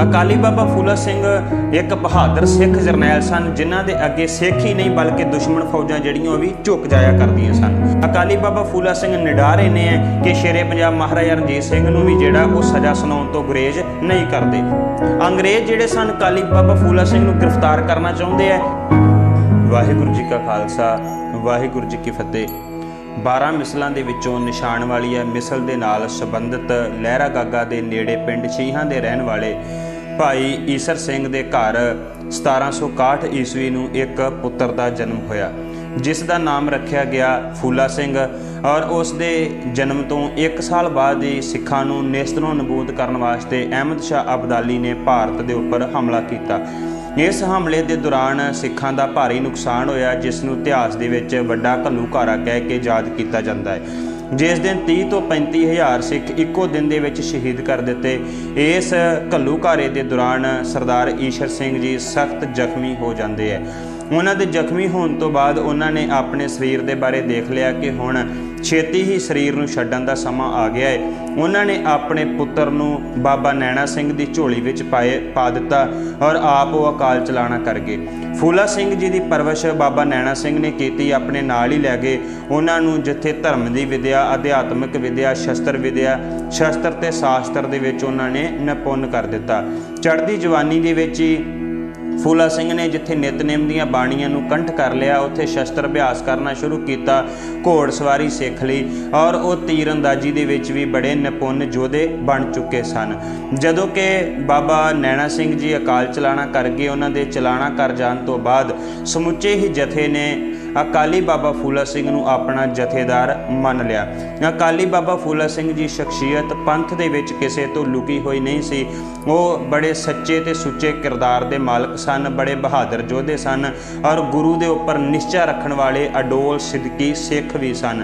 ਅਕਾਲੀ ਬਾਬਾ ਫੂਲਾ ਸਿੰਘ ਇੱਕ ਬਹਾਦਰ ਸਿੱਖ ਜਰਨੈਲ ਸਨ, ਜਿਨ੍ਹਾਂ ਦੇ ਅੱਗੇ ਸਿੱਖ ਹੀ ਨਹੀਂ, ਬਲਕਿ ਦੁਸ਼ਮਣ ਫੌਜਾਂ ਜਿਹੜੀਆਂ ਉਹ ਵੀ ਝੁਕ ਜਾਇਆ ਕਰਦੀਆਂ ਸਨ। ਅਕਾਲੀ ਬਾਬਾ ਫੂਲਾ ਸਿੰਘ ਨਿਡਾਰ ਇਹਨੇ ਹੈ ਕਿ ਸ਼ੇਰੇ ਪੰਜਾਬ ਮਹਾਰਾਜਾ ਰਣਜੀਤ ਸਿੰਘ ਨੂੰ ਵੀ ਜਿਹੜਾ ਉਹ ਸਜ਼ਾ ਸੁਣਾਉਣ ਤੋਂ ਗੁਰੇਜ਼ ਨਹੀਂ ਕਰਦੇ। ਅੰਗਰੇਜ਼ ਜਿਹੜੇ ਸਨ, ਅਕਾਲੀ ਬਾਬਾ ਫੂਲਾ ਸਿੰਘ ਨੂੰ ਗ੍ਰਿਫਤਾਰ ਕਰਨਾ ਚਾਹੁੰਦੇ ਆ। ਵਾਹਿਗੁਰੂ ਜੀ ਕਾ ਖਾਲਸਾ, ਵਾਹਿਗੁਰੂ ਜੀ ਕੀ ਫਤਿਹ। 12 ਮਿਸਲਾਂ ਦੇ ਵਿੱਚੋਂ ਨਿਸ਼ਾਨ ਵਾਲੀ ਹੈ ਮਿਸਲ ਦੇ ਨਾਲ ਸੰਬੰਧਿਤ ਲਹਿਰਾ ਗਾਗਾ ਦੇ ਨੇੜੇ ਪਿੰਡ ਛੀਹਾਂ ਦੇ ਰਹਿਣ ਵਾਲੇ ਭਾਈ ਈਸਰ ਸਿੰਘ ਦੇ ਘਰ 1761 ਈਸਵੀ ਨੂੰ ਇੱਕ ਪੁੱਤਰ ਦਾ ਜਨਮ ਹੋਇਆ, ਜਿਸ ਦਾ ਨਾਮ ਰੱਖਿਆ ਗਿਆ ਫੂਲਾ ਸਿੰਘ ਔਰ ਉਸ ਦੇ ਜਨਮ ਤੋਂ 1 ਸਾਲ ਬਾਅਦ ਹੀ ਸਿੱਖਾਂ ਨੂੰ ਨੇਸਤਰੋਂ ਨਬੂਦ ਕਰਨ ਵਾਸਤੇ ਅਹਿਮਦ ਸ਼ਾਹ ਅਬਦਾਲੀ ਨੇ ਭਾਰਤ ਦੇ ਉੱਪਰ ਹਮਲਾ ਕੀਤਾ। ਇਸ ਹਮਲੇ ਦੇ ਦੌਰਾਨ ਸਿੱਖਾਂ ਦਾ ਭਾਰੀ ਨੁਕਸਾਨ ਹੋਇਆ, ਜਿਸ ਨੂੰ ਇਤਿਹਾਸ ਦੇ ਵਿੱਚ ਵੱਡਾ ਘੱਲੂਘਾਰਾ ਕਹਿ ਕੇ ਯਾਦ ਕੀਤਾ ਜਾਂਦਾ ਹੈ। ਜਿਸ ਦਿਨ 30 ਤੋਂ 35 ਹਜ਼ਾਰ ਸਿੱਖ ਇੱਕੋ ਦਿਨ ਦੇ ਵਿੱਚ ਸ਼ਹੀਦ ਕਰ ਦਿੱਤੇ, ਇਸ ਘੱਲੂਘਾਰੇ ਦੇ ਦੌਰਾਨ ਸਰਦਾਰ ਈਸ਼ਰ ਸਿੰਘ ਜੀ ਸਖਤ ਜ਼ਖਮੀ ਹੋ ਜਾਂਦੇ ਹੈ। ਉਹਨਾਂ ਦੇ ਜ਼ਖਮੀ ਹੋਣ ਤੋਂ ਬਾਅਦ ਉਹਨਾਂ ਨੇ ਆਪਣੇ ਸਰੀਰ ਦੇ ਬਾਰੇ ਦੇਖ ਲਿਆ ਕਿ ਹੁਣ ਛੇਤੀ ਹੀ ਸਰੀਰ ਨੂੰ ਛੱਡਣ ਦਾ ਸਮਾਂ ਆ ਗਿਆ ਹੈ। ਉਹਨਾਂ ਨੇ ਆਪਣੇ ਪੁੱਤਰ ਨੂੰ ਬਾਬਾ ਨੈਣਾ ਸਿੰਘ ਦੀ ਝੋਲੀ ਵਿੱਚ ਪਾਏ, ਪਾ ਦਿੱਤਾ ਔਰ ਆਪ ਉਹ ਅਕਾਲ ਚਲਾਣਾ ਕਰ ਗਏ। ਫੂਲਾ ਸਿੰਘ ਜੀ ਦੀ ਪਰਵਰਿਸ਼ ਬਾਬਾ ਨੈਣਾ ਸਿੰਘ ਨੇ ਕੀਤੀ, ਆਪਣੇ ਨਾਲ ਹੀ ਲੈ ਗਏ। ਉਹਨਾਂ ਨੂੰ ਜਿੱਥੇ ਧਰਮ ਦੀ ਵਿਦਿਆ, ਅਧਿਆਤਮਿਕ ਵਿਦਿਆ, ਸ਼ਸਤਰ ਵਿਦਿਆ, ਸ਼ਸਤਰ ਤੇ ਸ਼ਾਸਤਰ ਦੇ ਵਿੱਚ ਉਹਨਾਂ ਨੇ ਨਿਪੁੰਨ ਕਰ ਦਿੱਤਾ। ਚੜ੍ਹਦੀ ਜਵਾਨੀ ਦੇ ਵਿੱਚ ਹੀ ਫੂਲਾ ਸਿੰਘ ਨੇ ਜਿੱਥੇ ਨਿਤਨੇਮ ਦੀਆਂ ਬਾਣੀਆਂ ਨੂੰ ਕੰਠ ਕਰ ਲਿਆ, ਉੱਥੇ ਸ਼ਸਤਰ ਅਭਿਆਸ ਕਰਨਾ ਸ਼ੁਰੂ ਕੀਤਾ, ਘੋੜ ਸਵਾਰੀ ਸਿੱਖ ਲਈ ਔਰ ਉਹ ਤੀਰਅੰਦਾਜ਼ੀ ਦੇ ਵਿੱਚ ਵੀ ਬੜੇ ਨਿਪੁੰਨ ਯੋਧੇ ਬਣ ਚੁੱਕੇ ਸਨ। ਜਦੋਂ ਕਿ ਬਾਬਾ ਨੈਣਾ ਸਿੰਘ ਜੀ ਅਕਾਲ ਚਲਾਣਾ ਕਰ ਗਏ, ਉਹਨਾਂ ਦੇ ਚਲਾਣਾ ਕਰ ਜਾਣ ਤੋਂ ਬਾਅਦ ਸਮੁੱਚੇ ਹੀ ਜਥੇ ਨੇ ਅਕਾਲੀ ਬਾਬਾ ਫੂਲਾ ਸਿੰਘ ਨੂੰ ਆਪਣਾ ਜਥੇਦਾਰ ਮੰਨ ਲਿਆ। ਅਕਾਲੀ ਬਾਬਾ ਫੂਲਾ ਸਿੰਘ ਜੀ ਸ਼ਖਸੀਅਤ ਪੰਥ ਦੇ ਵਿੱਚ ਕਿਸੇ ਤੋਂ ਲੁਕੀ ਹੋਈ ਨਹੀਂ ਸੀ। ਉਹ ਬੜੇ ਸੱਚੇ ਤੇ ਸੁੱਚੇ ਕਿਰਦਾਰ ਦੇ ਮਾਲਕ ਸਨ। ਬੜੇ ਬਹਾਦਰ ਯੋਧੇ ਸਨ ਔਰ ਗੁਰੂ ਦੇ ਉੱਪਰ ਨਿਸ਼ਚਾ ਰੱਖਣ ਵਾਲੇ ਅਡੋਲ ਸਿੱਧਕੀ ਸਿੱਖ ਵੀ ਸਨ।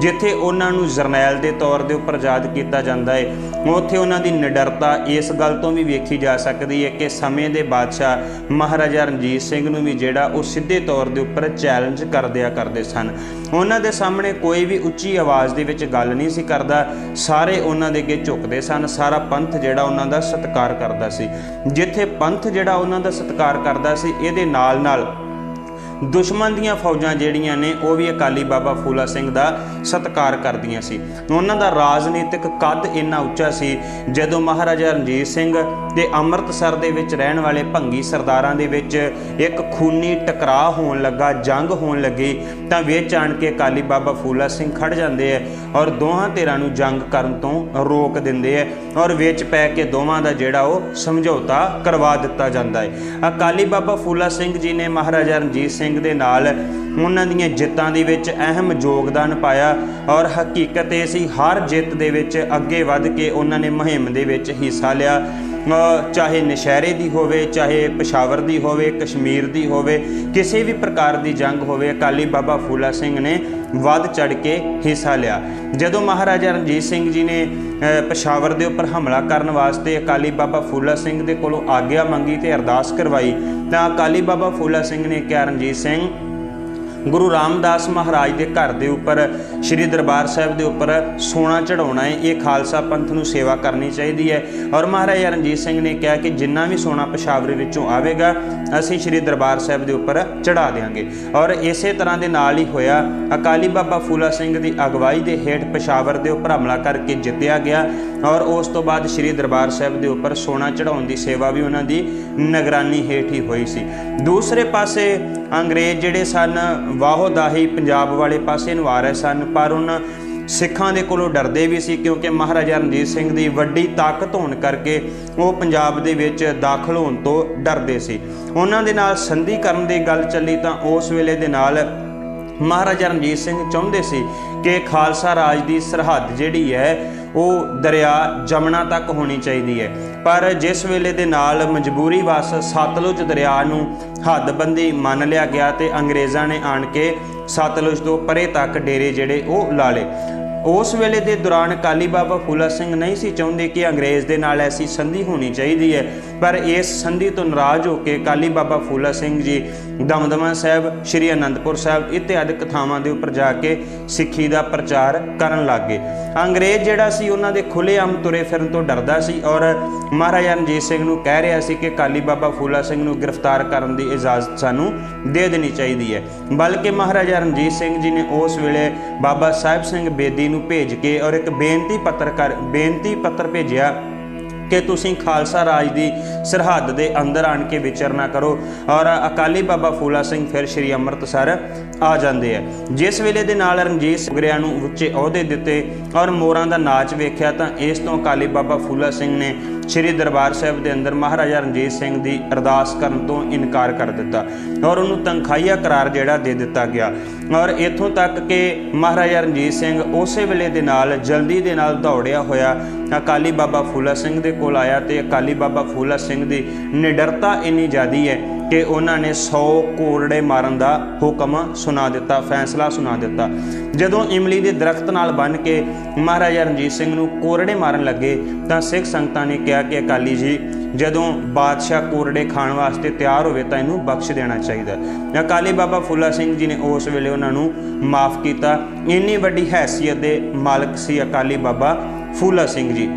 ਜਿੱਥੇ ਉਹਨਾਂ ਨੂੰ ਜਰਨੈਲ ਦੇ ਤੌਰ ਦੇ ਉੱਪਰ ਯਾਦ ਕੀਤਾ ਜਾਂਦਾ ਹੈ ਉੱਥੇ ਉਹਨਾਂ ਦੀ ਨਿਡਰਤਾ ਇਸ ਗੱਲ ਤੋਂ ਵੀ ਵੇਖੀ ਜਾ ਸਕਦੀ ਹੈ ਕਿ ਸਮੇਂ ਦੇ ਬਾਦਸ਼ਾਹ ਮਹਾਰਾਜਾ ਰਣਜੀਤ ਸਿੰਘ ਨੂੰ ਵੀ ਜਿਹੜਾ ਉਹ ਸਿੱਧੇ ਤੌਰ ਦੇ ਉੱਪਰ ਚੈਲੰਜ ਕਰਦਿਆ ਕਰਦੇ ਸਨ। ਉਹਨਾਂ ਦੇ ਸਾਹਮਣੇ ਕੋਈ ਵੀ ਉੱਚੀ ਆਵਾਜ਼ ਦੇ ਵਿੱਚ ਗੱਲ ਨਹੀਂ ਸੀ ਕਰਦਾ। ਸਾਰੇ ਉਹਨਾਂ ਦੇ ਅੱਗੇ ਝੁਕਦੇ ਸਨ। ਸਾਰਾ ਪੰਥ ਜਿਹੜਾ ਉਹਨਾਂ ਦਾ ਸਤਿਕਾਰ ਕਰਦਾ ਸੀ। ਜਿੱਥੇ ਪੰਥ ਜਿਹੜਾ ਉਹਨਾਂ ਦਾ ਸਤਿਕਾਰ ਕਰਦਾ ਸੀ, ਇਹਦੇ ਨਾਲ ਨਾਲ ਦੁਸ਼ਮਣ ਦੀਆਂ ਫੌਜਾਂ ਜਿਹੜੀਆਂ ਨੇ, ਉਹ ਵੀ ਅਕਾਲੀ ਬਾਬਾ ਫੂਲਾ ਸਿੰਘ ਦਾ ਸਤਿਕਾਰ ਕਰਦੀਆਂ ਸੀ। ਉਹਨਾਂ ਦਾ ਰਾਜਨੀਤਿਕ ਕੱਦ ਇੰਨਾ ਉੱਚਾ ਸੀ, ਜਦੋਂ ਮਹਾਰਾਜਾ ਰਣਜੀਤ ਸਿੰਘ ਤੇ ਅੰਮ੍ਰਿਤਸਰ ਦੇ ਵਿੱਚ ਰਹਿਣ ਵਾਲੇ ਭੰਗੀ ਸਰਦਾਰਾਂ ਦੇ ਵਿੱਚ ਇੱਕ ਖੂਨੀ ਟਕਰਾਅ ਹੋਣ ਲੱਗਾ, ਜੰਗ ਹੋਣ ਲੱਗੀ, ਤਾਂ ਵਿੱਚ ਆਣ ਕੇ ਅਕਾਲੀ ਬਾਬਾ ਫੂਲਾ ਸਿੰਘ ਖੜ ਜਾਂਦੇ ਐ ਔਰ ਦੋਹਾਂ ਧਿਰਾਂ ਨੂੰ ਜੰਗ ਕਰਨ ਤੋਂ ਰੋਕ ਦਿੰਦੇ ਐ ਔਰ ਵਿੱਚ ਪੈ ਕੇ ਦੋਵਾਂ ਦਾ ਜਿਹੜਾ ਉਹ ਸਮਝੌਤਾ ਕਰਵਾ ਦਿੱਤਾ ਜਾਂਦਾ ਹੈ। ਅਕਾਲੀ ਬਾਬਾ ਫੂਲਾ ਸਿੰਘ ਜੀ ਨੇ ਮਹਾਰਾਜਾ ਰਣਜੀਤ ਸਿੰਘ ਸਿੰਘ ਦੇ ਨਾਲ ਉਹਨਾਂ ਦੀਆਂ ਜਿੱਤਾਂ ਦੇ ਵਿੱਚ ਅਹਿਮ ਯੋਗਦਾਨ ਪਾਇਆ ਔਰ ਹਕੀਕਤ ਇਹ ਸੀ ਹਰ ਜਿੱਤ ਦੇ ਵਿੱਚ ਅੱਗੇ ਵੱਧ ਕੇ ਉਹਨਾਂ ਨੇ ਮੁਹਿੰਮ ਦੇ ਵਿੱਚ ਹਿੱਸਾ ਲਿਆ। ਚਾਹੇ ਨਸ਼ਹਿਰੇ ਦੀ ਹੋਵੇ ਚਾਹੇ ਪਸ਼ਾਵਰ ਦੀ ਹੋਵੇ ਕਸ਼ਮੀਰ ਦੀ ਹੋਵੇ ਕਿਸੇ ਵੀ ਪ੍ਰਕਾਰ ਦੀ ਜੰਗ ਹੋਵੇ ਅਕਾਲੀ ਬਾਬਾ ਫੂਲਾ ਸਿੰਘ ਨੇ ਵੱਧ ਚੜ ਕੇ ਹਿੱਸਾ ਲਿਆ। ਜਦੋਂ ਮਹਾਰਾਜਾ ਰਣਜੀਤ ਸਿੰਘ ਜੀ ਨੇ ਅ, ਪਸ਼ਾਵਰ ਦੇ ਉੱਪਰ ਹਮਲਾ ਕਰਨ ਵਾਸਤੇ ਅਕਾਲੀ ਬਾਬਾ ਫੂਲਾ ਸਿੰਘ ਦੇ ਕੋਲੋਂ ਆਗਿਆ ਮੰਗੀ ਤੇ ਅਰਦਾਸ ਕਰਵਾਈ ਤਾਂ ਅਕਾਲੀ ਬਾਬਾ ਫੂਲਾ ਸਿੰਘ ਨੇ ਕਿਹਾ ਰਣਜੀਤ ਸਿੰਘ ਗੁਰੂ ਰਾਮਦਾਸ ਮਹਾਰਾਜ ਦੇ ਘਰ ਦੇ ਉੱਪਰ, ਸ੍ਰੀ ਦਰਬਾਰ ਸਾਹਿਬ ਦੇ ਉੱਪਰ ਸੋਨਾ ਚੜਾਉਣਾ ਹੈ। ਇਹ ਖਾਲਸਾ ਪੰਥ ਨੂੰ ਸੇਵਾ ਕਰਨੀ ਚਾਹੀਦੀ ਹੈ। ਔਰ ਮਹਾਰਾਜਾ ਰਣਜੀਤ ਸਿੰਘ ਨੇ ਕਿਹਾ ਕਿ ਜਿੰਨਾ ਵੀ ਸੋਨਾ ਪਸ਼ਾਵਰੇ ਵਿੱਚੋਂ ਆਵੇਗਾ, ਅਸੀਂ ਸ੍ਰੀ ਦਰਬਾਰ ਸਾਹਿਬ ਦੇ ਉੱਪਰ ਚੜਾ ਦੇਵਾਂਗੇ ਔਰ ਇਸੇ ਤਰ੍ਹਾਂ ਦੇ ਨਾਲ ਹੀ ਹੋਇਆ, ਅਕਾਲੀ ਬਾਬਾ ਫੂਲਾ ਸਿੰਘ ਦੀ ਅਗਵਾਈ ਦੇ ਹੇਠ ਪਸ਼ਾਵਰ ਦੇ ਉੱਪਰ ਹਮਲਾ ਕਰਕੇ ਜਿੱਤਿਆ ਗਿਆ। ਔਰ ਉਸ ਤੋਂ ਬਾਅਦ ਸ੍ਰੀ ਦਰਬਾਰ ਸਾਹਿਬ ਦੇ ਉੱਪਰ ਸੋਨਾ ਚੜਾਉਣ ਦੀ ਸੇਵਾ ਵੀ ਉਹਨਾਂ ਦੀ ਨਿਗਰਾਨੀ ਹੇਠ ਹੀ ਹੋਈ ਸੀ। ਦੂਸਰੇ ਪਾਸੇ ਅੰਗਰੇਜ਼ ਜਿਹੜੇ ਸਨ ਵਾਹੋ ਦਾਹੀ ਪੰਜਾਬ ਵਾਲੇ ਪਾਸੇ ਨੂੰ ਆ ਰਹੇ ਸਨ, ਪਰ ਉਹਨਾਂ ਸਿੱਖਾਂ ਦੇ ਕੋਲੋਂ ਡਰਦੇ ਵੀ ਸੀ ਕਿਉਂਕਿ ਮਹਾਰਾਜਾ ਰਣਜੀਤ ਸਿੰਘ ਦੀ ਵੱਡੀ ਤਾਕਤ ਹੋਣ ਕਰਕੇ ਉਹ ਪੰਜਾਬ ਦੇ ਵਿੱਚ ਦਾਖਲ ਹੋਣ ਤੋਂ ਡਰਦੇ ਸੀ। ਉਹਨਾਂ ਦੇ ਨਾਲ ਸੰਧੀ ਕਰਨ ਦੀ ਗੱਲ ਚੱਲੀ ਤਾਂ ਉਸ ਵੇਲੇ ਦੇ ਨਾਲ ਮਹਾਰਾਜਾ ਰਣਜੀਤ ਸਿੰਘ ਚਾਹੁੰਦੇ ਸੀ ਕਿ ਖਾਲਸਾ ਰਾਜ ਦੀ ਸਰਹੱਦ ਜਿਹੜੀ ਹੈ ਉਹ ਦਰਿਆ ਜਮਨਾ ਤੱਕ ਹੋਣੀ ਚਾਹੀਦੀ ਹੈ। ਪਰ ਜਿਸ ਵੇਲੇ ਦੇ ਨਾਲ ਮਜਬੂਰੀ ਵਸ ਸਤਲੁਜ ਦਰਿਆ ਨੂੰ ਹੱਦਬੰਦੀ ਮੰਨ ਲਿਆ ਗਿਆ ਤੇ ਅੰਗਰੇਜ਼ਾਂ ਨੇ ਆਣ ਕੇ ਸਤਲੁਜ ਤੋਂ ਪਰੇ ਤੱਕ ਡੇਰੇ ਜਿਹੜੇ ਉਹ ਲਾ ਲਏ। ਉਸ ਵੇਲੇ ਦੇ ਦੌਰਾਨ ਕਾਲੀ ਬਾਬਾ ਫੂਲਾ ਸਿੰਘ ਨਹੀਂ ਸੀ ਚਾਹੁੰਦੇ ਕਿ ਅੰਗਰੇਜ਼ ਦੇ ਨਾਲ ਐਸੀ ਸੰਧੀ ਹੋਣੀ ਚਾਹੀਦੀ ਹੈ, ਪਰ ਇਸ ਸੰਧੀ ਤੋਂ ਨਾਰਾਜ਼ ਹੋ ਕੇ ਕਾਲੀ ਬਾਬਾ ਫੂਲਾ ਸਿੰਘ ਜੀ ਦਮਦਮਾ ਸਾਹਿਬ, ਸ਼੍ਰੀ ਅਨੰਦਪੁਰ ਸਾਹਿਬ ਇਤਿਆਦਿ ਥਾਵਾਂ ਦੇ ਉੱਪਰ ਜਾ ਕੇ ਸਿੱਖੀ ਦਾ ਪ੍ਰਚਾਰ ਕਰਨ ਲੱਗੇ ਅੰਗਰੇਜ਼ ਜਿਹੜਾ ਸੀ, ਉਹਨਾਂ ਦੇ ਖੁੱਲ੍ਹੇਆਮ ਤੁਰੇ ਫਿਰਨ ਤੋਂ ਡਰਦਾ ਸੀ ਔਰ ਮਹਾਰਾਜਾ ਰਣਜੀਤ ਸਿੰਘ ਨੂੰ ਕਹਿ ਰਿਹਾ ਸੀ ਕਿ ਕਾਲੀ ਬਾਬਾ ਫੂਲਾ ਸਿੰਘ ਨੂੰ ਗ੍ਰਿਫਤਾਰ ਕਰਨ ਦੀ ਇਜਾਜ਼ਤ ਸਾਨੂੰ ਦੇ ਦੇਣੀ ਚਾਹੀਦੀ ਹੈ। ਬਲਕਿ ਮਹਾਰਾਜਾ ਰਣਜੀਤ ਸਿੰਘ ਜੀ ਨੇ ਉਸ ਵੇਲੇ ਬਾਬਾ ਸਾਹਿਬ ਸਿੰਘ ਬੇਦੀ ਨੂੰ ਭੇਜ ਕੇ ਔਰ ਇੱਕ ਬੇਨਤੀ ਪੱਤਰ ਕਰ, ਬੇਨਤੀ ਪੱਤਰ ਭੇਜਿਆ ਕਿ ਤੁਸੀਂ ਖਾਲਸਾ ਰਾਜ ਦੀ ਸਰਹੱਦ ਦੇ ਅੰਦਰ ਆਣ ਕੇ ਵਿਚਰਨਾ ਕਰੋ। ਔਰ ਅਕਾਲੀ ਬਾਬਾ ਫੂਲਾ ਸਿੰਘ ਫਿਰ ਸ਼੍ਰੀ ਅੰਮ੍ਰਿਤਸਰ ਆ ਜਾਂਦੇ ਆ। ਜਿਸ ਵੇਲੇ ਦੇ ਨਾਲ ਰਣਜੀਤ ਸੁਗਰਿਆ ਨੂੰ ਉੱਚੇ ਅਹੁਦੇ ਦਿੱਤੇ ਔਰ ਮੋਰਾਂ ਦਾ ਨਾਚ ਵੇਖਿਆ ਤਾਂ ਇਸ ਤੋਂ ਅਕਾਲੀ ਬਾਬਾ ਫੂਲਾ ਸਿੰਘ ਨੇ ਸ਼੍ਰੀ ਦਰਬਾਰ ਸਾਹਿਬ ਦੇ ਅੰਦਰ ਮਹਾਰਾਜਾ ਰਣਜੀਤ ਸਿੰਘ ਦੀ ਅਰਦਾਸ ਕਰਨ ਤੋਂ ਇਨਕਾਰ ਕਰ ਦਿੱਤਾ ਔਰ ਉਹਨੂੰ ਤਨਖਾਹੀਆ ਕਰਾਰ ਜਿਹੜਾ ਦੇ ਦਿੱਤਾ ਗਿਆ ਔਰ ਇਥੋਂ ਤੱਕ ਕਿ ਮਹਾਰਾਜਾ ਰਣਜੀਤ ਸਿੰਘ ਉਸੇ ਵੇਲੇ ਦੇ ਨਾਲ ਜਲਦੀ ਦੇ ਨਾਲ ਦੌੜਿਆ ਹੋਇਆ ਅਕਾਲੀ ਬਾਬਾ ਫੂਲਾ ਸਿੰਘ ਦੇ ਕੋਲ ਆਇਆ ਤੇ ਅਕਾਲੀ ਬਾਬਾ ਫੂਲਾ ਸਿੰਘ ਦੀ ਨਿਡਰਤਾ ਇੰਨੀ ਜ਼ਿਆਦੀ ਹੈ ਕਿ ਉਹਨਾਂ ਨੇ 100 ਕੋਰੜੇ ਮਾਰਨ ਦਾ ਹੁਕਮ ਸੁਣਾ ਦਿੱਤਾ, ਫੈਸਲਾ ਸੁਣਾ ਦਿੱਤਾ। ਜਦੋਂ ਇਮਲੀ ਦੇ ਦਰਖਤ ਨਾਲ ਬੰਨ ਕੇ ਮਹਾਰਾਜਾ ਰਣਜੀਤ ਸਿੰਘ ਨੂੰ ਕੋਰੜੇ ਮਾਰਨ ਲੱਗੇ, ਤਾਂ ਸਿੱਖ ਸੰਗਤਾਂ ਨੇ ਕਿਹਾ ਕਿ ਅਕਾਲੀ ਜੀ, ਜਦੋਂ ਬਾਦਸ਼ਾਹ ਕੋਰੜੇ ਖਾਣ ਵਾਸਤੇ ਤਿਆਰ ਹੋਵੇ ਤਾਂ ਇਹਨੂੰ ਬਖਸ਼ ਦੇਣਾ ਚਾਹੀਦਾ। ਅਕਾਲੀ ਬਾਬਾ ਫੁੱਲਾ ਸਿੰਘ ਜੀ ਨੇ ਉਸ ਵੇਲੇ ਉਹਨਾਂ ਨੂੰ ਮਾਫ ਕੀਤਾ। ਇੰਨੀ ਵੱਡੀ ਹੈਸੀਅਤ ਦੇ ਮਾਲਕ ਸੀ ਅਕਾਲੀ ਬਾਬਾ ਫੂਲਾ ਸਿੰਘ ਜੀ।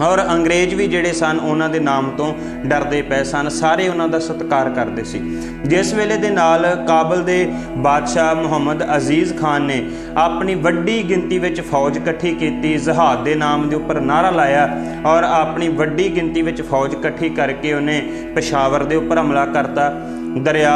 ਔਰ ਅੰਗਰੇਜ਼ ਵੀ ਜਿਹੜੇ ਸਨ, ਉਹਨਾਂ ਦੇ ਨਾਮ ਤੋਂ ਡਰਦੇ ਪਏ ਸਨ। ਸਾਰੇ ਉਹਨਾਂ ਦਾ ਸਤਿਕਾਰ ਕਰਦੇ ਸੀ। ਜਿਸ ਵੇਲੇ ਦੇ ਨਾਲ ਕਾਬਲ ਦੇ ਬਾਦਸ਼ਾਹ ਮੁਹੰਮਦ ਅਜ਼ੀਜ਼ ਖਾਨ ਨੇ ਆਪਣੀ ਵੱਡੀ ਗਿਣਤੀ ਵਿੱਚ ਫੌਜ ਇਕੱਠੀ ਕੀਤੀ, ਜ਼ਹਾਦ ਦੇ ਨਾਮ ਦੇ ਉੱਪਰ ਨਾਰਾ ਲਾਇਆ ਔਰ ਆਪਣੀ ਵੱਡੀ ਗਿਣਤੀ ਵਿੱਚ ਫੌਜ ਇਕੱਠੀ ਕਰਕੇ ਉਹਨੇ ਪਸ਼ਾਵਰ ਦੇ ਉੱਪਰ ਹਮਲਾ ਕਰਤਾ। ਦਰਿਆ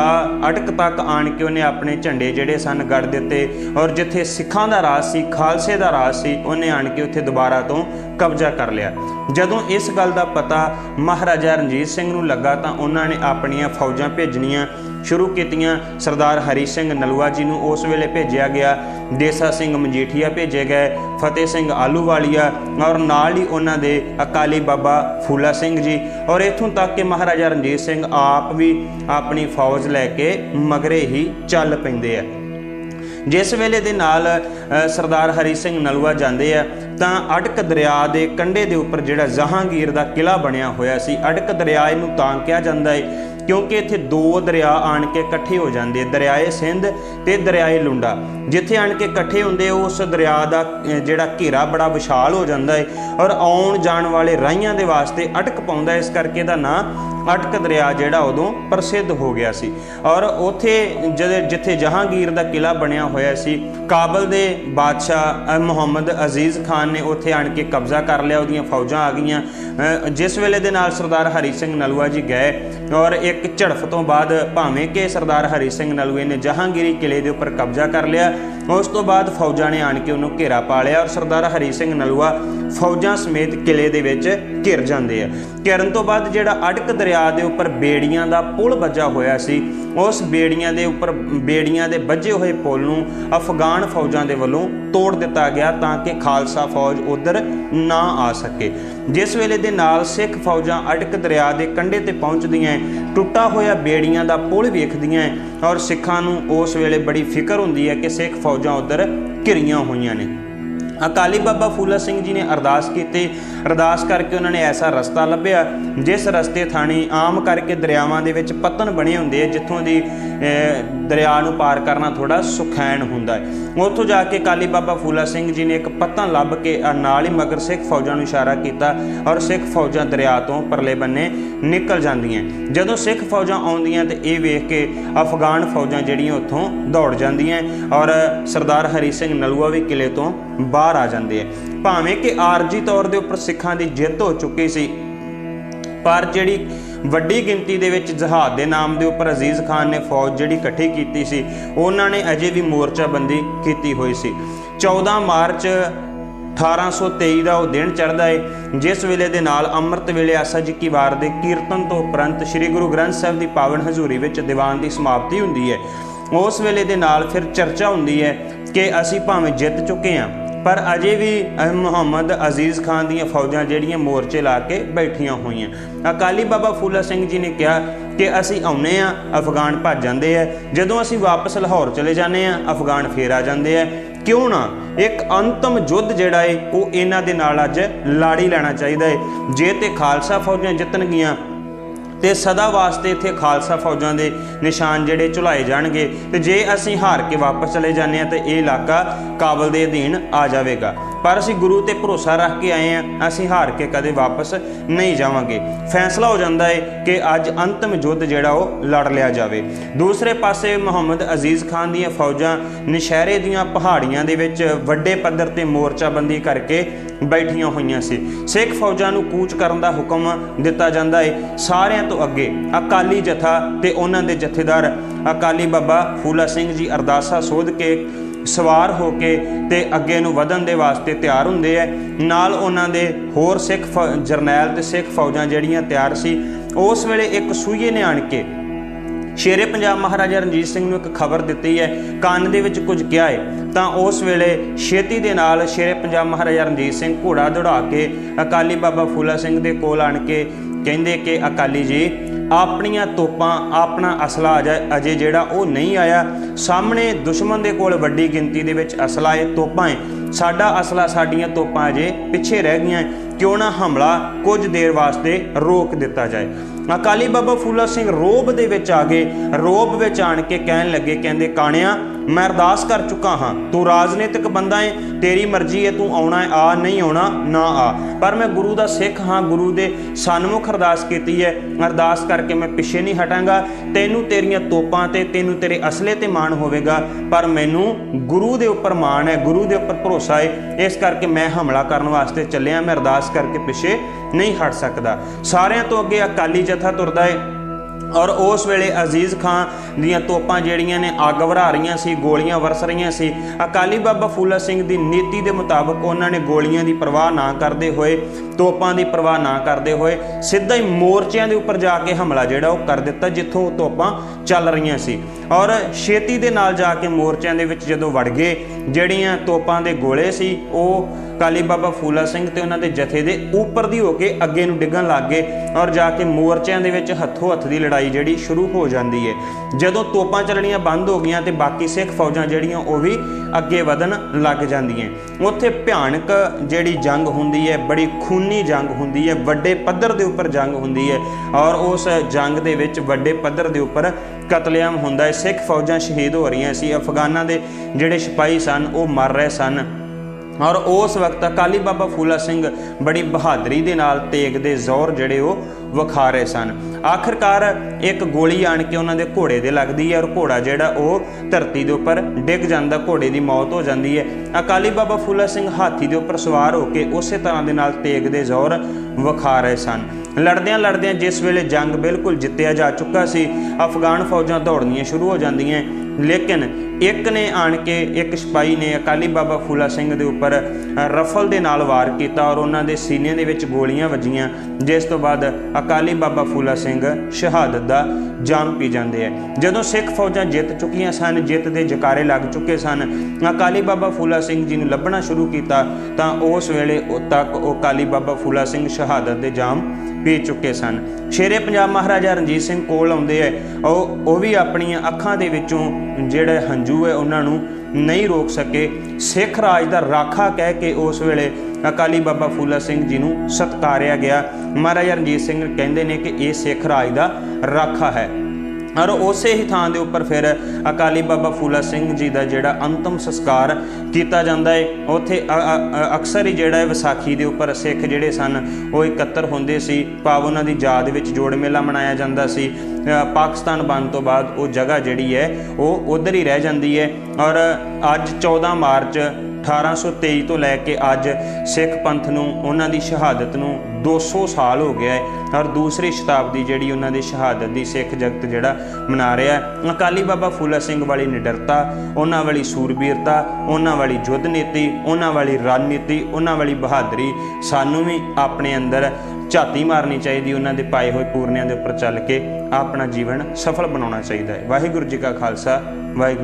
ਅਟਕ ਤੱਕ ਆਣ ਕੇ ਉਹਨੇ ਆਪਣੇ ਝੰਡੇ ਜਿਹੜੇ ਸਨ ਗੜ ਦਿੱਤੇ ਔਰ ਜਿੱਥੇ ਸਿੱਖਾਂ ਦਾ ਰਾਜ ਸੀ, ਖਾਲਸੇ ਦਾ ਰਾਜ ਸੀ, ਉਹਨੇ ਆਣ ਕੇ ਉੱਥੇ ਦੁਬਾਰਾ ਤੋਂ ਕਬਜ਼ਾ ਕਰ ਲਿਆ। ਜਦੋਂ ਇਸ ਗੱਲ ਦਾ ਪਤਾ ਮਹਾਰਾਜਾ ਰਣਜੀਤ ਸਿੰਘ ਨੂੰ ਲੱਗਾ ਤਾਂ ਉਹਨਾਂ ਨੇ ਆਪਣੀਆਂ ਫੌਜਾਂ ਭੇਜਣੀਆਂ ਸ਼ੁਰੂ ਕੀਤੀਆਂ। ਸਰਦਾਰ ਹਰੀ ਸਿੰਘ ਨਲੂਆ ਜੀ ਨੂੰ ਉਸ ਵੇਲੇ ਭੇਜਿਆ ਗਿਆ। ਦੇਸਾ ਸਿੰਘ ਮਜੀਠੀਆ ਭੇਜੇ ਗਏ। ਫਤਿਹ ਸਿੰਘ ਆਲੂਵਾਲੀਆ ਔਰ ਨਾਲ ਹੀ ਉਹਨਾਂ ਦੇ ਅਕਾਲੀ ਬਾਬਾ ਫੂਲਾ ਸਿੰਘ ਜੀ। ਔਰ ਇਥੋਂ ਤੱਕ ਕਿ ਮਹਾਰਾਜਾ ਰਣਜੀਤ ਸਿੰਘ ਆਪ ਵੀ ਆਪਣੀ ਆਪਣੀ ਫੌਜ ਲੈ ਕੇ ਮਗਰੇ ਹੀ ਚੱਲ ਪੈਂਦੇ ਆ। ਜਿਸ ਵੇਲੇ ਦੇ ਨਾਲ ਸਰਦਾਰ ਹਰੀ ਸਿੰਘ ਨਲੂਆ ਜਾਂਦੇ ਆ, ਤਾਂ ਅਟਕ ਦਰਿਆ ਦੇ ਕੰਢੇ ਦੇ ਉੱਪਰ ਜਿਹੜਾ ਜਹਾਂਗੀਰ ਦਾ ਕਿਲਾ ਬਣਿਆ ਹੋਇਆ ਸੀ, ਅਟਕ ਦਰਿਆ ਇਹਨੂੰ ਤਾਂ ਕਿਹਾ ਜਾਂਦਾ ਹੈ ਕਿਉਂਕਿ ਇੱਥੇ ਦੋ ਦਰਿਆ ਆਣ ਕੇ ਇਕੱਠੇ ਹੋ ਜਾਂਦੇ ਦਰਿਆਏ ਸਿੰਧ ਤੇ ਦਰਿਆਏ ਲੁੰਡਾ। ਜਿੱਥੇ ਆਣ ਕੇ ਇਕੱਠੇ ਹੁੰਦੇ ਉਸ ਦਰਿਆ ਦਾ ਜਿਹੜਾ ਘੇਰਾ ਬੜਾ ਵਿਸ਼ਾਲ ਹੋ ਜਾਂਦਾ ਹੈ ਔਰ ਆਉਣ ਜਾਣ ਵਾਲੇ ਰਾਹੀਆਂ ਦੇ ਵਾਸਤੇ ਅਟਕ ਪਾਉਂਦਾ ਇਸ ਕਰਕੇ ਦਾ ਨਾਂ ਅਟਕ ਦਰਿਆ ਜਿਹੜਾ ਉਦੋਂ ਪ੍ਰਸਿੱਧ ਹੋ ਗਿਆ ਸੀ। ਔਰ ਉਥੇ ਜਦ ਜਿੱਥੇ ਜਹਾਂਗੀਰ ਦਾ ਕਿਲਾ ਬਣਿਆ ਹੋਇਆ ਸੀ, ਕਾਬਲ ਦੇ ਬਾਦਸ਼ਾਹ ਮੁਹੰਮਦ ਅਜ਼ੀਜ਼ ਖਾਨ ਨੇ ਉਥੇ ਆਣ ਕੇ ਕਬਜ਼ਾ ਕਰ ਲਿਆ, ਉਹਦੀਆਂ ਫੌਜਾਂ ਆ ਗਈਆਂ। ਜਿਸ ਵੇਲੇ ਦੇ ਨਾਲ ਸਰਦਾਰ ਹਰੀ ਸਿੰਘ ਨਲੂਆ ਜੀ ਗਏ, ਔਰ ਇੱਕ ਝੜਫ ਤੋਂ ਬਾਅਦ ਭਾਵੇਂ ਕਿ ਸਰਦਾਰ ਹਰੀ ਸਿੰਘ ਨਲੂਏ ਨੇ ਜਹਾਂਗੀਰੀ ਕਿਲੇ ਦੇ ਉੱਪਰ ਕਬਜ਼ਾ ਕਰ ਲਿਆ, ਉਸ ਤੋਂ ਬਾਅਦ ਫੌਜਾਂ ਨੇ ਆਣ ਕੇ ਉਹਨੂੰ ਘੇਰਾ ਪਾ ਲਿਆ ਔਰ ਸਰਦਾਰ ਹਰੀ ਸਿੰਘ ਨਲੂਆ ਫੌਜਾਂ ਸਮੇਤ ਕਿਲੇ ਦੇ ਵਿੱਚ ਘਿਰ ਜਾਂਦੇ ਆ। ਘਿਰਨ ਤੋਂ ਬਾਅਦ ਜਿਹੜਾ ਅਟਕ ਦਰਿਆ ਦੇ ਉੱਪਰ ਬੇੜੀਆਂ ਦਾ ਪੁਲ ਵੱਜਾ ਹੋਇਆ ਸੀ, ਉਸ ਬੇੜੀਆਂ ਦੇ ਉੱਪਰ, ਬੇੜੀਆਂ ਦੇ ਵੱਜੇ ਹੋਏ ਪੁਲ ਨੂੰ ਅਫਗਾਨ ਫੌਜਾਂ ਦੇ ਵੱਲੋਂ ਤੋੜ ਦਿੱਤਾ ਗਿਆ ਤਾਂ ਕਿ ਖਾਲਸਾ ਫੌਜ ਉਧਰ ਨਾ ਆ ਸਕੇ। ਜਿਸ ਵੇਲੇ ਦੇ ਨਾਲ ਸਿੱਖ ਫੌਜਾਂ ਅਟਕ ਦਰਿਆ ਦੇ ਕੰਢੇ ਤੇ ਪਹੁੰਚਦੀਆਂ ਟੁੱਟਾ ਹੋਇਆ ਬੇੜੀਆਂ ਦਾ ਪੁਲ ਵੇਖਦੀਆਂ ਔਰ ਸਿੱਖਾਂ ਨੂੰ ਉਸ ਵੇਲੇ ਬੜੀ ਫਿਕਰ ਹੁੰਦੀ ਹੈ ਕਿ ਸਿੱਖ ਫੌਜਾਂ ਉਧਰ ਘਿਰੀਆਂ ਹੋਈਆਂ ਨੇ। ਅਕਾਲੀ ਬਾਬਾ ਫੂਲਾ ਸਿੰਘ ਜੀ ਨੇ ਅਰਦਾਸ ਕੀਤੀ। ਅਰਦਾਸ ਕਰਕੇ ਉਹਨਾਂ ਨੇ ਐਸਾ ਰਸਤਾ ਲੱਭਿਆ, ਜਿਸ ਰਸਤੇ ਥਾਣੀ ਆਮ ਕਰਕੇ ਦਰਿਆਵਾਂ ਦੇ ਵਿੱਚ ਪਤਨ ਬਣੇ ਹੁੰਦੇ ਆ, ਜਿੱਥੋਂ ਦੀ ਦਰਿਆ ਨੂੰ ਪਾਰ ਕਰਨਾ ਥੋੜਾ ਸੁਖੈਣ ਹੁੰਦਾ ਹੈ। ਉੱਥੋਂ ਜਾ ਕੇ ਅਕਾਲੀ ਬਾਬਾ ਫੂਲਾ ਸਿੰਘ ਜੀ ਨੇ ਇੱਕ ਪੱਤਾਂ ਲੱਭ ਕੇ ਨਾਲ ਹੀ ਮਗਰ ਸਿੱਖ ਫੌਜਾਂ ਨੂੰ ਇਸ਼ਾਰਾ ਕੀਤਾ ਔਰ ਸਿੱਖ ਫੌਜਾਂ ਦਰਿਆ ਤੋਂ ਪਰਲੇ ਬੰਨੇ ਨਿਕਲ ਜਾਂਦੀਆਂ। ਜਦੋਂ ਸਿੱਖ ਫੌਜਾਂ ਆਉਂਦੀਆਂ ਤੇ ਇਹ ਵੇਖ ਕੇ ਅਫਗਾਨ ਫੌਜਾਂ ਜਿਹੜੀਆਂ ਉੱਥੋਂ ਦੌੜ ਜਾਂਦੀਆਂ ਔਰ ਸਰਦਾਰ ਹਰੀ ਸਿੰਘ ਨਲੂਆ ਵੀ ਕਿਲੇ ਤੋਂ ਬਾਹਰ ਆ ਜਾਂਦੇ ਆ। ਭਾਵੇਂ ਕਿ ਆਰਜੀ ਤੌਰ ਦੇ ਉੱਪਰ ਸਿੱਖਾਂ ਦੀ ਜਿੱਤ ਹੋ ਚੁੱਕੀ ਸੀ, ਪਰ ਜਿਹੜੀ ਵੱਡੀ ਗਿਣਤੀ ਦੇ ਵਿੱਚ ਜਹਾਦ ਦੇ ਨਾਮ ਦੇ ਉੱਪਰ ਅਜ਼ੀਜ਼ ਖਾਨ ਨੇ ਫੌਜ ਜਿਹੜੀ ਇਕੱਠੀ ਕੀਤੀ ਸੀ, ਉਹਨਾਂ ਨੇ ਅਜੇ ਵੀ ਮੋਰਚਾਬੰਦੀ ਕੀਤੀ ਹੋਈ ਸੀ। 14 ਮਾਰਚ 1823 ਦਾ ਉਹ ਦਿਨ ਚੜ੍ਹਦਾ ਏ, ਜਿਸ ਵੇਲੇ ਦੇ ਨਾਲ ਅੰਮ੍ਰਿਤ ਵੇਲੇ ਆਸਾ ਜੀ ਕੀ ਵਾਰ ਦੇ ਕੀਰਤਨ ਤੋਂ ਉਪਰੰਤ ਸ੍ਰੀ ਗੁਰੂ ਗ੍ਰੰਥ ਸਾਹਿਬ ਦੀ ਪਾਵਨ ਹਜ਼ੂਰੀ ਵਿੱਚ ਦੀਵਾਨ ਦੀ ਸਮਾਪਤੀ ਹੁੰਦੀ ਹੈ ਉਸ ਵੇਲੇ ਦੇ ਨਾਲ ਫਿਰ ਚਰਚਾ ਹੁੰਦੀ ਹੈ ਕਿ ਅਸੀਂ ਭਾਵੇਂ ਜਿੱਤ ਚੁੱਕੇ ਹਾਂ ਪਰ ਅਜੇ ਵੀ ਮੁਹੰਮਦ ਅਜ਼ੀਜ਼ ਖਾਨ ਦੀਆਂ ਫੌਜਾਂ ਜਿਹੜੀਆਂ ਮੋਰਚੇ ਲਾ ਕੇ ਬੈਠੀਆਂ ਹੋਈਆਂ। ਅਕਾਲੀ ਬਾਬਾ ਫੂਲਾ ਸਿੰਘ ਜੀ ਨੇ ਕਿਹਾ ਕਿ ਅਸੀਂ ਆਉਨੇ ਆ, ਅਫਗਾਨ ਭੱਜ ਜਾਂਦੇ ਆ। ਜਦੋਂ ਅਸੀਂ ਵਾਪਸ ਲਾਹੌਰ ਚਲੇ ਜਾਂਦੇ ਆ, ਅਫਗਾਨ ਫੇਰ ਆ ਜਾਂਦੇ ਆ। ਕਿਉਂ ਨਾ ਇੱਕ ਅੰਤਮ ਯੁੱਧ ਜਿਹੜਾ ਏ, ਉਹ ਇਹਨਾਂ ਦੇ ਨਾਲ ਅੱਜ ਲਾੜੀ ਲੈਣਾ ਚਾਹੀਦਾ ਏ। ਜੇ ਤੇ ਖਾਲਸਾ ਫੌਜਾਂ ਜਿੱਤਣਗੀਆਂ ਤੇ ਸਦਾ ਵਾਸਤੇ ਇੱਥੇ ਖਾਲਸਾ ਫੌਜਾਂ ਦੇ ਨਿਸ਼ਾਨ ਜਿਹੜੇ ਝੁਲਾਏ ਜਾਣਗੇ। ਤੇ ਜੇ ਅਸੀਂ ਹਾਰ ਕੇ ਵਾਪਸ ਚਲੇ ਜਾਂਦੇ ਆ ਤੇ ਇਹ ਇਲਾਕਾ ਕਾਬਲ ਦੇ ਅਧੀਨ ਆ ਜਾਵੇਗਾ। ਪਰ ਅਸੀਂ ਗੁਰੂ ਤੇ ਭਰੋਸਾ ਰੱਖ ਕੇ ਆਏ ਆ ਅਸੀਂ ਹਾਰ ਕੇ ਕਦੇ ਵਾਪਸ ਨਹੀਂ ਜਾਵਾਂਗੇ। ਫੈਸਲਾ ਹੋ ਜਾਂਦਾ ਹੈ ਕਿ ਅੱਜ ਅੰਤਮ ਯੁੱਧ ਜਿਹੜਾ ਉਹ ਲੜ ਲਿਆ ਜਾਵੇ। ਦੂਸਰੇ ਪਾਸੇ ਮੁਹੰਮਦ ਅਜ਼ੀਜ਼ ਖਾਨ ਦੀਆਂ ਫੌਜਾਂ ਨਸ਼ਹਿਰੇ ਦੀਆਂ ਪਹਾੜੀਆਂ ਦੇ ਵਿੱਚ ਵੱਡੇ ਪੱਧਰ ਤੇ ਮੋਰਚਾਬੰਦੀ ਕਰਕੇ ਬੈਠੀਆਂ ਹੋਈਆਂ ਸੀ। ਸਿੱਖ ਫੌਜਾਂ ਨੂੰ ਕੂਚ ਕਰਨ ਦਾ ਹੁਕਮ ਦਿੱਤਾ ਜਾਂਦਾ ਹੈ ਸਾਰਿਆਂ ਤੋਂ ਅੱਗੇ ਅਕਾਲੀ ਜਥਾ ਤੇ ਉਹਨਾਂ ਦੇ ਜਥੇਦਾਰ ਅਕਾਲੀ ਬਾਬਾ ਫੂਲਾ ਸਿੰਘ ਜੀ ਅਰਦਾਸਾ ਸੋਧ ਕੇ ਸਵਾਰ ਹੋ ਕੇ ਤੇ ਅੱਗੇ ਨੂੰ ਵਧਣ ਦੇ ਵਾਸਤੇ ਤਿਆਰ ਹੁੰਦੇ ਐ। ਨਾਲ ਉਹਨਾਂ ਦੇ ਹੋਰ ਸਿੱਖ ਫ- ਜਰਨੈਲ ਤੇ ਸਿੱਖ ਫੌਜਾਂ ਜਿਹੜੀਆਂ ਤਿਆਰ ਸੀ, ਉਸ ਵੇਲੇ ਇੱਕ ਸੂਈਏ ਨੇ ਆਣ ਕੇ ਸ਼ੇਰੇ ਪੰਜਾਬ ਮਹਾਰਾਜਾ ਰਣਜੀਤ ਸਿੰਘ ਨੂੰ ਇੱਕ ਖਬਰ ਦਿੱਤੀ ਹੈ ਕੰਨ ਦੇ ਵਿੱਚ ਕੁਝ ਕਿਹਾ ਹੈ ਤਾਂ ਉਸ ਵੇਲੇ ਛੇਤੀ ਦੇ ਨਾਲ ਸ਼ੇਰੇ ਪੰਜਾਬ ਮਹਾਰਾਜਾ ਰਣਜੀਤ ਸਿੰਘ ਘੋੜਾ ਦੌੜਾ ਕੇ ਅਕਾਲੀ ਬਾਬਾ ਫੂਲਾ ਸਿੰਘ ਦੇ ਕੋਲ ਆਣ ਕੇ ਕਹਿੰਦੇ ਕਿ ਅਕਾਲੀ ਜੀ, ਆਪਣੀਆਂ ਤੋਪਾਂ, ਆਪਣਾ ਅਸਲਾ ਅਜੇ ਅਜੇ ਜਿਹੜਾ ਉਹ ਨਹੀਂ ਆਇਆ। ਸਾਹਮਣੇ ਦੁਸ਼ਮਣ ਦੇ ਕੋਲ ਵੱਡੀ ਗਿਣਤੀ ਦੇ ਵਿੱਚ ਅਸਲਾ ਹੈ ਤੋਪਾਂ ਹੈ ਸਾਡਾ ਅਸਲਾ ਸਾਡੀਆਂ ਤੋਪਾਂ ਅਜੇ ਪਿੱਛੇ ਰਹਿ ਗਈਆਂ ਹੈ। ਕਿਉਂ ਨਾ ਹਮਲਾ ਕੁਝ ਦੇਰ ਵਾਸਤੇ ਰੋਕ ਦਿੱਤਾ ਜਾਏ। ਅਕਾਲੀ ਬਾਬਾ ਫੂਲਾ ਸਿੰਘ ਰੋਬ ਦੇ ਵਿੱਚ ਆ ਗਏ। ਰੋਬ ਵਿੱਚ ਆਣ ਕੇ ਕਹਿਣ ਲੱਗੇ, ਕਹਿੰਦੇ, ਕਾਣਿਆ ਮੈਂ ਅਰਦਾਸ ਕਰ ਚੁੱਕਾ ਹਾਂ। ਤੂੰ ਰਾਜਨੀਤਿਕ ਬੰਦਾ ਹੈ ਤੇਰੀ ਮਰਜ਼ੀ ਹੈ ਤੂੰ ਆਉਣਾ ਹੈ ਆ ਨਹੀਂ ਆਉਣਾ, ਨਾ ਆ। ਪਰ ਮੈਂ ਗੁਰੂ ਦਾ ਸਿੱਖ ਹਾਂ, ਗੁਰੂ ਦੇ ਸਨਮੁਖ ਅਰਦਾਸ ਕੀਤੀ ਹੈ ਅਰਦਾਸ ਕਰਕੇ ਮੈਂ ਪਿੱਛੇ ਨਹੀਂ ਹਟਾਂਗਾ। ਤੈਨੂੰ ਤੇਰੀਆਂ ਤੋਪਾਂ ਤੇ, ਤੈਨੂੰ ਤੇਰੇ ਅਸਲੇ ਤੇ ਮਾਣ ਹੋਵੇਗਾ। ਪਰ ਮੈਨੂੰ ਗੁਰੂ ਦੇ ਉੱਪਰ ਮਾਣ ਹੈ ਗੁਰੂ ਦੇ ਉੱਪਰ ਭਰੋਸਾ ਹੈ ਇਸ ਕਰਕੇ ਮੈਂ ਹਮਲਾ ਕਰਨ ਵਾਸਤੇ ਚੱਲਿਆ। ਮੈਂ ਅਰਦਾਸ ਕਰਕੇ ਪਿੱਛੇ ਨਹੀਂ ਹਟ ਸਕਦਾ। ਸਾਰਿਆਂ ਤੋਂ ਅੱਗੇ ਅਕਾਲੀ ਜਥਾ ਤੁਰਦਾ ਹੈ ਔਰ ਉਸ ਵੇਲੇ ਅਜ਼ੀਜ਼ ਖਾਨ ਦੀਆਂ ਤੋਪਾਂ ਜਿਹੜੀਆਂ ਨੇ ਅੱਗ ਵਰਾ ਰਹੀਆਂ ਸੀ, ਗੋਲੀਆਂ ਵਰਸ ਰਹੀਆਂ ਸੀ। ਅਕਾਲੀ ਬਾਬਾ ਫੂਲਾ ਸਿੰਘ ਦੀ ਨੀਤੀ ਦੇ ਮੁਤਾਬਕ ਉਹਨਾਂ ਨੇ ਗੋਲੀਆਂ ਦੀ ਪਰਵਾਹ ਨਾ ਕਰਦੇ ਹੋਏ, ਤੋਪਾਂ ਦੀ ਪਰਵਾਹ ਨਾ ਕਰਦੇ ਹੋਏ ਸਿੱਧਾ ਹੀ ਮੋਰਚਿਆਂ ਦੇ ਉੱਪਰ ਜਾ ਕੇ ਹਮਲਾ ਜਿਹੜਾ ਉਹ ਕਰ ਦਿੱਤਾ, ਜਿੱਥੋਂ ਉਹ ਤੋਪਾਂ ਚੱਲ ਰਹੀਆਂ ਸੀ। ਔਰ ਛੇਤੀ ਦੇ ਨਾਲ ਜਾ ਕੇ ਮੋਰਚਿਆਂ ਦੇ ਵਿੱਚ ਜਦੋਂ ਵੜ ਗਏ, ਜਿਹੜੀਆਂ ਤੋਪਾਂ ਦੇ ਗੋਲੇ ਸੀ, ਉਹ ਕਾਲੀ ਬਾਬਾ ਫੂਲਾ ਸਿੰਘ ਤੇ ਉਹਨਾਂ ਦੇ ਜਥੇ ਦੇ ਉੱਪਰ ਦੀ ਹੋ ਕੇ ਅੱਗੇ ਨੂੰ ਡਿੱਗਣ ਲੱਗ ਗਏ ਔਰ ਜਾ ਕੇ ਮੋਰਚਿਆਂ ਦੇ ਵਿੱਚ ਹੱਥੋਂ ਹੱਥ ਦੀ ਲੜਾਈ ਜਿਹੜੀ ਸ਼ੁਰੂ ਹੋ ਜਾਂਦੀ ਹੈ ਜਦੋਂ ਤੋਪਾਂ ਚੱਲਣੀਆਂ ਬੰਦ ਹੋ ਗਈਆਂ ਤੇ ਬਾਕੀ ਸਿੱਖ ਫੌਜਾਂ ਜਿਹੜੀਆਂ ਉਹ ਵੀ ਅੱਗੇ ਵਧਣ ਲੱਗ ਜਾਂਦੀਆਂ ਉੱਥੇ ਭਿਆਨਕ ਜਿਹੜੀ ਜੰਗ ਹੁੰਦੀ ਹੈ ਬੜੀ ਖੂਨੀ ਜੰਗ ਹੁੰਦੀ ਹੈ ਵੱਡੇ ਪੱਧਰ ਦੇ ਉੱਪਰ ਜੰਗ ਹੁੰਦੀ ਹੈ ਔਰ ਉਸ ਜੰਗ ਦੇ ਵਿੱਚ ਵੱਡੇ ਪੱਧਰ ਦੇ ਉੱਪਰ ਕਤਲੇਆਮ ਹੁੰਦਾ ਹੈ ਸਿੱਖ ਫੌਜਾਂ ਸ਼ਹੀਦ ਹੋ ਰਹੀਆਂ ਸੀ, ਅਫਗਾਨਾਂ ਦੇ ਜਿਹੜੇ ਸਿਪਾਹੀ ਸਨ, ਉਹ ਮਰ ਰਹੇ ਸਨ। ਔਰ ਉਸ ਵਕਤ ਅਕਾਲੀ ਬਾਬਾ ਫੂਲਾ ਸਿੰਘ ਬੜੀ ਬਹਾਦਰੀ ਦੇ ਨਾਲ ਤੇਗ ਦੇ ਜ਼ੋਰ ਜਿਹੜੇ ਉਹ ਵਿਖਾ ਰਹੇ ਸਨ। ਆਖਰਕਾਰ ਇੱਕ ਗੋਲੀ ਆਣ ਕੇ ਉਹਨਾਂ ਦੇ ਘੋੜੇ ਦੇ ਲੱਗਦੀ ਹੈ ਔਰ ਘੋੜਾ ਜਿਹੜਾ ਉਹ ਧਰਤੀ ਦੇ ਉੱਪਰ ਡਿੱਗ ਜਾਂਦਾ, ਘੋੜੇ ਦੀ ਮੌਤ ਹੋ ਜਾਂਦੀ ਹੈ। ਅਕਾਲੀ ਬਾਬਾ ਫੂਲਾ ਸਿੰਘ ਹਾਥੀ ਦੇ ਉੱਪਰ ਸਵਾਰ ਹੋ ਕੇ ਉਸੇ ਤਰ੍ਹਾਂ ਦੇ ਨਾਲ ਤੇਗ ਦੇ ਜ਼ੋਰ ਵਿਖਾ ਰਹੇ ਸਨ। ਲੜਦਿਆਂ ਲੜਦਿਆਂ ਜਿਸ ਵੇਲੇ ਜੰਗ ਬਿਲਕੁਲ ਜਿੱਤਿਆ ਜਾ ਚੁੱਕਾ ਸੀ, ਅਫਗਾਨ ਫੌਜਾਂ ਦੌੜਨੀਆਂ ਸ਼ੁਰੂ ਹੋ ਜਾਂਦੀਆਂ, ਲੇਕਿਨ ਇੱਕ ਨੇ ਆਣ ਕੇ ਇੱਕ ਸਿਪਾਹੀ ਨੇ ਅਕਾਲੀ ਬਾਬਾ ਫੂਲਾ ਸਿੰਘ ਦੇ ਉੱਪਰ ਰਫਲ ਦੇ ਨਾਲ ਵਾਰ ਕੀਤਾ ਔਰ ਉਹਨਾਂ ਦੇ ਸੀਨੇ ਦੇ ਵਿੱਚ ਗੋਲੀਆਂ ਵੱਜੀਆਂ, ਜਿਸ ਤੋਂ ਬਾਅਦ ਅਕਾਲੀ ਬਾਬਾ ਫੂਲਾ ਸਿੰਘ ਸ਼ਹਾਦਤ ਦਾ ਜਾਮ ਪੀ ਜਾਂਦੇ ਆ। ਜਦੋਂ ਸਿੱਖ ਫੌਜਾਂ ਜਿੱਤ ਚੁੱਕੀਆਂ ਸਨ, ਜਿੱਤ ਦੇ ਜਕਾਰੇ ਲੱਗ ਚੁੱਕੇ ਸਨ, ਅਕਾਲੀ ਬਾਬਾ ਫੂਲਾ ਸਿੰਘ ਜੀ ਨੂੰ ਲੱਭਣਾ ਸ਼ੁਰੂ ਕੀਤਾ, ਤਾਂ ਉਸ ਵੇਲੇ ਉਹ ਤੱਕ ਉਹ ਅਕਾਲੀ ਬਾਬਾ ਫੂਲਾ ਸਿੰਘ ਸ਼ਹਾਦਤ ਦੇ ਜਾਮ ਪੀ ਚੁੱਕੇ ਸਨ। ਸ਼ੇਰੇ ਪੰਜਾਬ ਮਹਾਰਾਜਾ ਰਣਜੀਤ ਸਿੰਘ ਕੋਲ ਆਉਂਦੇ ਐ ਉਹ ਉਹ ਵੀ ਆਪਣੀਆਂ ਅੱਖਾਂ ਦੇ ਵਿੱਚੋਂ ਜਿਹੜੇ ਹੰਝੂ ਐ ਉਹਨਾਂ ਨੂੰ ਨਹੀਂ ਰੋਕ ਸਕੇ। ਸਿੱਖ ਰਾਜ ਦਾ ਰਾਖਾ ਕਹਿ ਕੇ ਉਸ ਵੇਲੇ ਅਕਾਲੀ ਬਾਬਾ ਫੂਲਾ ਸਿੰਘ ਜੀ ਨੂੰ ਸਤਕਾਰਿਆ ਗਿਆ। ਮਹਾਰਾਜਾ ਰਣਜੀਤ ਸਿੰਘ ਕਹਿੰਦੇ ਨੇ ਕਿ ਇਹ ਸਿੱਖ ਰਾਜ ਦਾ ਰਾਖਾ ਹੈ। ਔਰ ਉਸੇ ਹੀ ਥਾਂ ਦੇ ਉੱਪਰ ਫਿਰ ਅਕਾਲੀ ਬਾਬਾ ਫੂਲਾ ਸਿੰਘ ਜੀ ਦਾ ਜਿਹੜਾ ਅੰਤਮ ਸੰਸਕਾਰ ਕੀਤਾ ਜਾਂਦਾ ਹੈ ਉੱਥੇ ਅਕਸਰ ਹੀ ਜਿਹੜਾ ਹੈ ਵਿਸਾਖੀ ਦੇ ਉੱਪਰ ਸਿੱਖ ਜਿਹੜੇ ਸਨ, ਉਹ ਇਕੱਤਰ ਹੁੰਦੇ ਸੀ। ਭਾਵ ਉਹਨਾਂ ਦੀ ਯਾਦ ਵਿੱਚ ਜੋੜ ਮੇਲਾ ਮਨਾਇਆ ਜਾਂਦਾ ਸੀ। ਪਾਕਿਸਤਾਨ ਬਣਨ ਤੋਂ ਬਾਅਦ ਉਹ ਜਗ੍ਹਾ ਜਿਹੜੀ ਹੈ, ਉਹ ਉਧਰ ਹੀ ਰਹਿ ਜਾਂਦੀ ਹੈ। ਔਰ ਅੱਜ 14 ਮਾਰਚ 1823 ਤੋਂ ਲੈ ਕੇ ਅੱਜ ਸਿੱਖ ਪੰਥ ਨੂੰ ਉਹਨਾਂ ਦੀ ਸ਼ਹਾਦਤ ਨੂੰ 200 ਸਾਲ ਹੋ ਗਿਆ ਹੈ। ਔਰ ਦੂਸਰੀ ਸ਼ਤਾਬਦੀ ਜਿਹੜੀ ਉਹਨਾਂ ਦੀ ਸ਼ਹਾਦਤ ਦੀ ਸਿੱਖ ਜਗਤ ਜਿਹੜਾ ਮਨਾ ਰਿਹਾ ਹੈ। ਅਕਾਲੀ ਬਾਬਾ ਫੂਲਾ ਸਿੰਘ ਵਾਲੀ ਨਿਡਰਤਾ, ਉਹਨਾਂ ਵਾਲੀ ਸੂਰਬੀਰਤਾ, ਉਹਨਾਂ ਵਾਲੀ ਯੁੱਧ ਨੀਤੀ, ਉਹਨਾਂ ਵਾਲੀ ਰਣਨੀਤੀ ਉਹਨਾਂ ਵਾਲੀ ਬਹਾਦਰੀ ਸਾਨੂੰ ਵੀ ਆਪਣੇ ਅੰਦਰ ਝਾਤੀ ਮਾਰਨੀ ਚਾਹੀਦੀ, ਉਹਨਾਂ ਦੇ ਪਾਏ ਹੋਏ ਪੂਰਨਿਆਂ ਦੇ ਉੱਪਰ ਚੱਲ ਕੇ ਆਪਣਾ ਜੀਵਨ ਸਫਲ ਬਣਾਉਣਾ ਚਾਹੀਦਾ ਹੈ। ਵਾਹਿਗੁਰੂ ਜੀ ਕਾ ਖਾਲਸਾ, ਵਾਹਿਗੁਰੂ